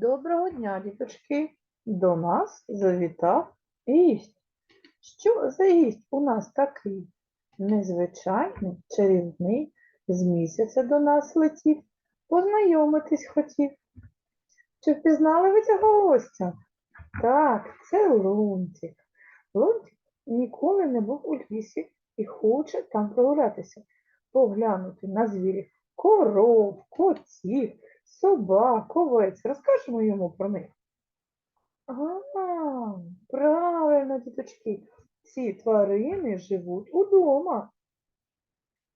Доброго дня, діточки! До нас завітав гість. Що за гість у нас такий? Незвичайний, чарівний, з місяця до нас летів, познайомитись хотів. Чи впізнали ви цього гостя? Так, це Лунтик. Лунтик ніколи не був у лісі і хоче там прогулятися, поглянути на звірів коров, котів, собак, овець. Розкажемо йому про них. А, правильно, діточки, ці тварини живуть удома.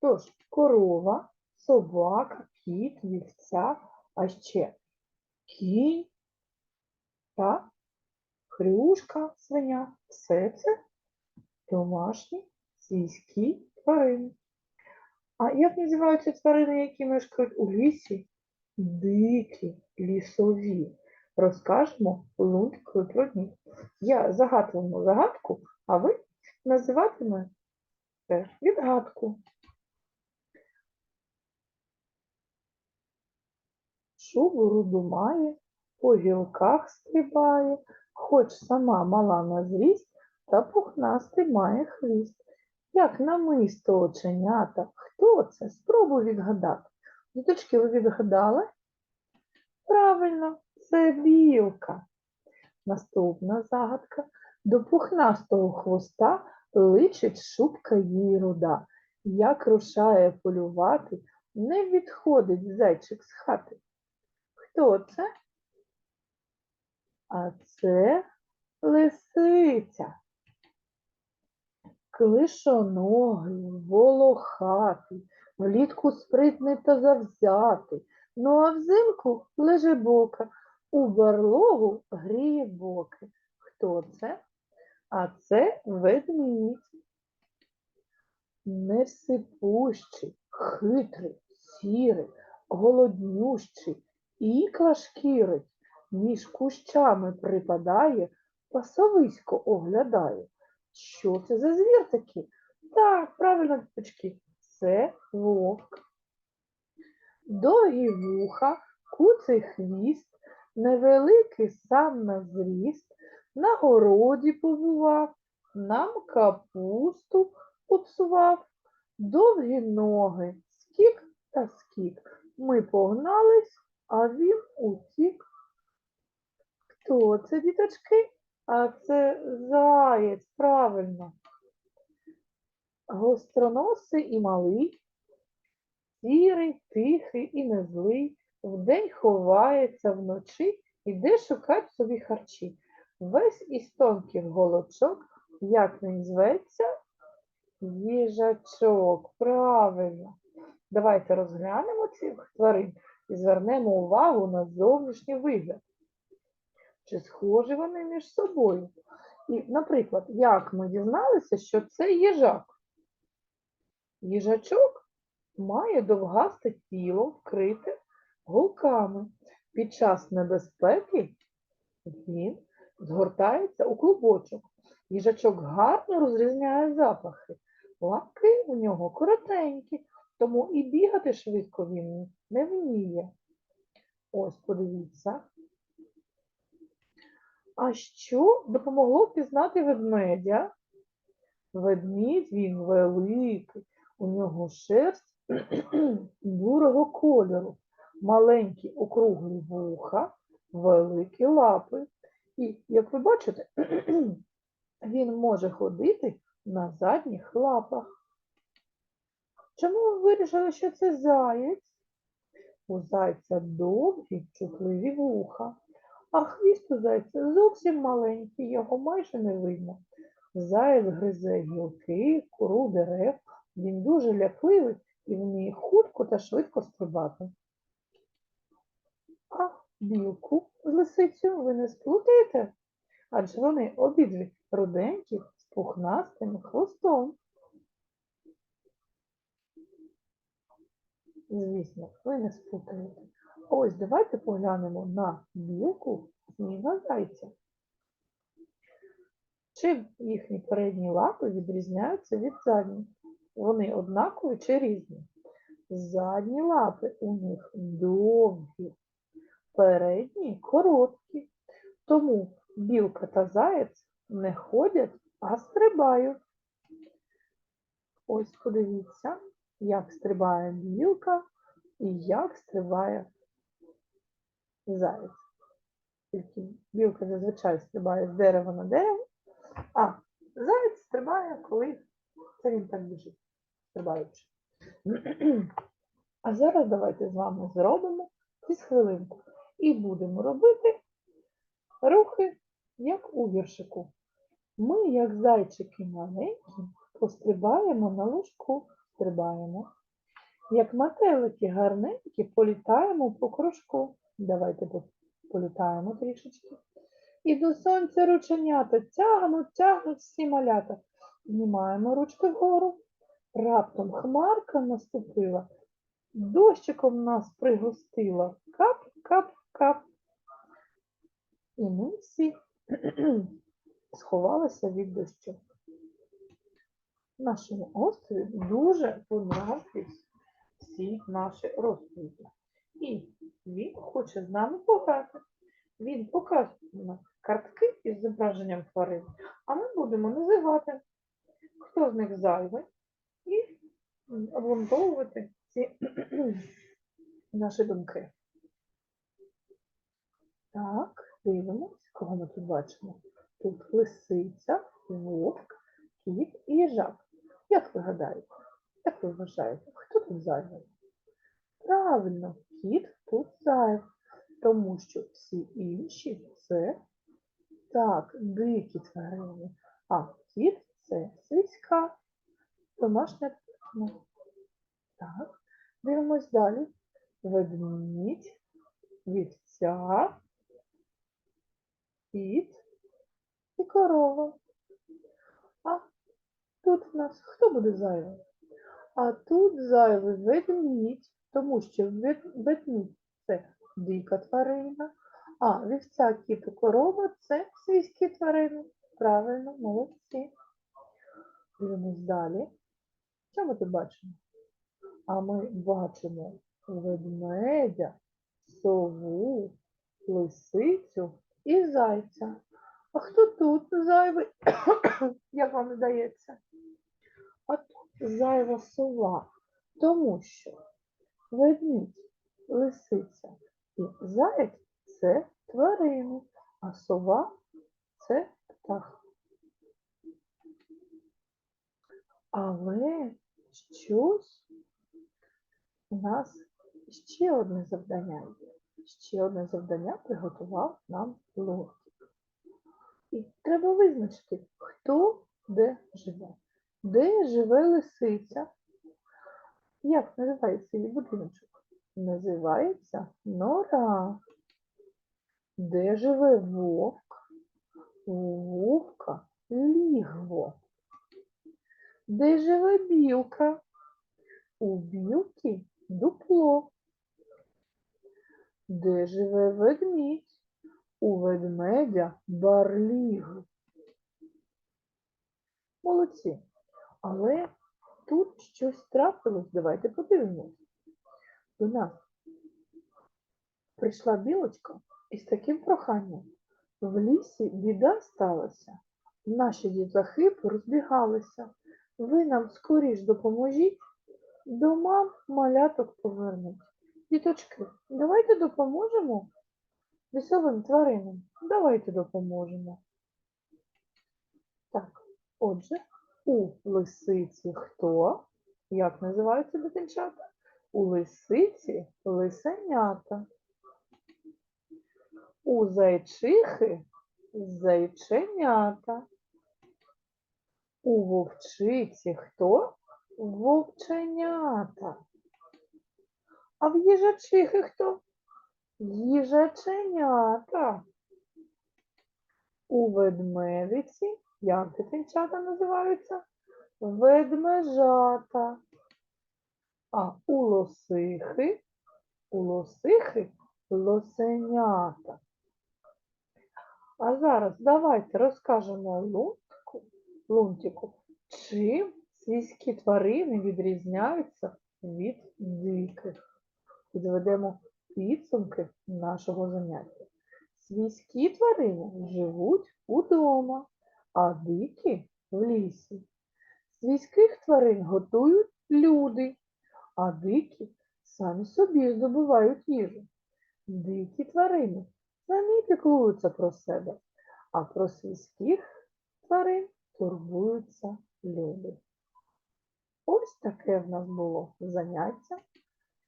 Тож, корова, собака, кіт, вівця, а ще кінь та хрюшка, свиня. Все це домашні сільські тварини. А як називаються тварини, які мешкають у лісі? Дикі, лісові. Розкажемо лунтикові про них. Я загадуватиму загадку, а ви називатимете відгадку. Шубу руду має, по гілках стрибає, хоч сама мала на зріст, та пухнастий має хвіст. Як намисто оченята. Хто це? Спробуй відгадати. Діточки, ви відгадали? Правильно, це білка. Наступна загадка. До пухнастого хвоста личить шубка її руда. Як рушає полювати, не відходить зайчик з хати. Хто це? А це лисиця. Клишоногий, волохатий, влітку спритний та завзятий, ну а взимку лежебока, у барлогу гріє боки. Хто це? А це ведмідь. Невсипущий, хитрий, сірий, голоднющий, ікла шкірить, між кущами припадає, пасовисько оглядає. Що це за звір такий? Так, правильно, діточки, це вовк. Довгі вуха, куций хвіст, невеликий сам на зріст, на городі побував, нам капусту попсував, довгі ноги, скік та скік. Ми погнались, а він утік. Хто це, діточки? А це заєць, правильно. Гостроносий і малий, сірий, тихий і незлий, вдень ховається вночі, іде шукать собі харчі. Весь із тонких голочок, як він зветься, їжачок. Правильно. Давайте розглянемо цих тварин і звернемо увагу на зовнішній вигляд чи схожі вони між собою. І, наприклад, як ми дізналися, що це їжак? Їжачок має довгасте тіло, вкрите голками. Під час небезпеки він згортається у клубочок. Їжачок гарно розрізняє запахи. Лапки у нього коротенькі, тому і бігати швидко він не вміє. Ось, подивіться. А що допомогло пізнати ведмедя? Ведмідь він великий, у нього шерсть бурого кольору, маленькі округлі вуха, великі лапи. І, як ви бачите, він може ходити на задніх лапах. Чому ви вирішили, що це заєць? У зайця довгі чутливі вуха. А хвіст у зайця зовсім маленький, його майже не видно. Заєць гризе гілки, кору дерев. Він дуже лякливий і вміє хутко та швидко стрибати. А білку з лисицею ви не сплутаєте? Адже вони обидві руденькі з пухнастим хвостом. Звісно, ви не сплутаєте. Ось давайте поглянемо на білку і зайця. Чим їхні передні лапи відрізняються від задніх? Вони однакові чи різні? Задні лапи у них довгі, передні короткі. Тому білка та заєць не ходять, а стрибають. Ось подивіться, як стрибає білка і як стрибає заєць. Тільки білка зазвичай стрибає з дерева на дерево, а заєць стрибає, коли це він так біжить, стрибаючи. А зараз давайте з вами зробимо із хвилинку і будемо робити рухи, як у віршику. Ми, як зайчики маленькі, пострибаємо на лужку, стрибаємо. Як метелики гарненькі, політаємо по кружку. Давайте політаємо трішечки. І до сонця рученята тягнуть, тягнуть всі малята. Знімаємо ручки вгору. Раптом хмарка наступила, дощиком нас пригостила. Кап, кап, кап. І ми всі сховалися від дощу. Нашому острові дуже понравились всі наші розповіді. І він хоче з нами пограти. Він показує нам картки із зображенням тварин, а ми будемо називати, хто з них зайвий, обґрунтовувати ці наші думки. Так, дивимось, кого ми тут бачимо. Тут лисиця, вовк, кіт і їжак. Як ви гадаєте? Як ви вважаєте, хто тут зайвий? Правильно, кіт тут зайвий, тому що всі інші це так, дикі тварини, а кіт це свійська, домашня тварина. Так, дивимось далі. Ведмідь, вівця, кіт і корова. А тут в нас хто буде зайвий? А тут зайвий ведмідь, тому що вед- ведмідь це дика тварина, а вівця, кіт і корова це свійські тварини. Правильно, молодці. Дивимось далі. Що ми тут бачимо? А ми бачимо ведмедя, сову, лисицю і зайця. А хто тут зайвий? Як вам здається? А тут зайва сова, тому що ведмідь, лисиця і заєць це тварини, а сова це птах. Але щось у нас ще одне завдання є. Ще одне завдання приготував нам Лотик. І треба визначити, хто де живе. Де живе лисиця? Як називається її будиночок? Називається нора. Де живе вовк? Вовка лігво. Де живе білка? У білки дупло. Де живе ведмідь? У ведмедя барліг. Молодці. Але тут щось трапилось. Давайте подивимось. До нас прийшла білочка із таким проханням. В лісі біда сталася. Наші дітлахи порозбігалися. Ви нам скоріш допоможіть, до мам маляток повернуть. Діточки, давайте допоможемо лісовим тваринам. Давайте допоможемо. Так, отже, у лисиці хто? Як називаються дитинчата? У лисиці лисенята. У зайчихи зайченята. У вовчиці хто? Вовченята. А в їжачихи хто? Їжаченята. У ведмедиці, як дитинчата називаються? Ведмежата. А у лосихи, у лосихи лосенята. А зараз давайте розкажемо лунтику, лунтику, чим сільські тварини відрізняються від диких. Підведемо підсумки нашого заняття. Свійські тварини живуть удома, а дикі в лісі. Свійських тварин готують люди, а дикі самі собі здобувають їжу. Дикі тварини самі піклуються про себе, а про свійських тварин турбуються люди. Ось таке в нас було заняття.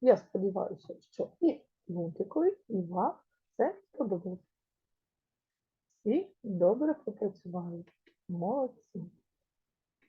Я сподіваюся, що і Лунтикові, і вам це сподобалось. Всі добре попрацювали. Молодці.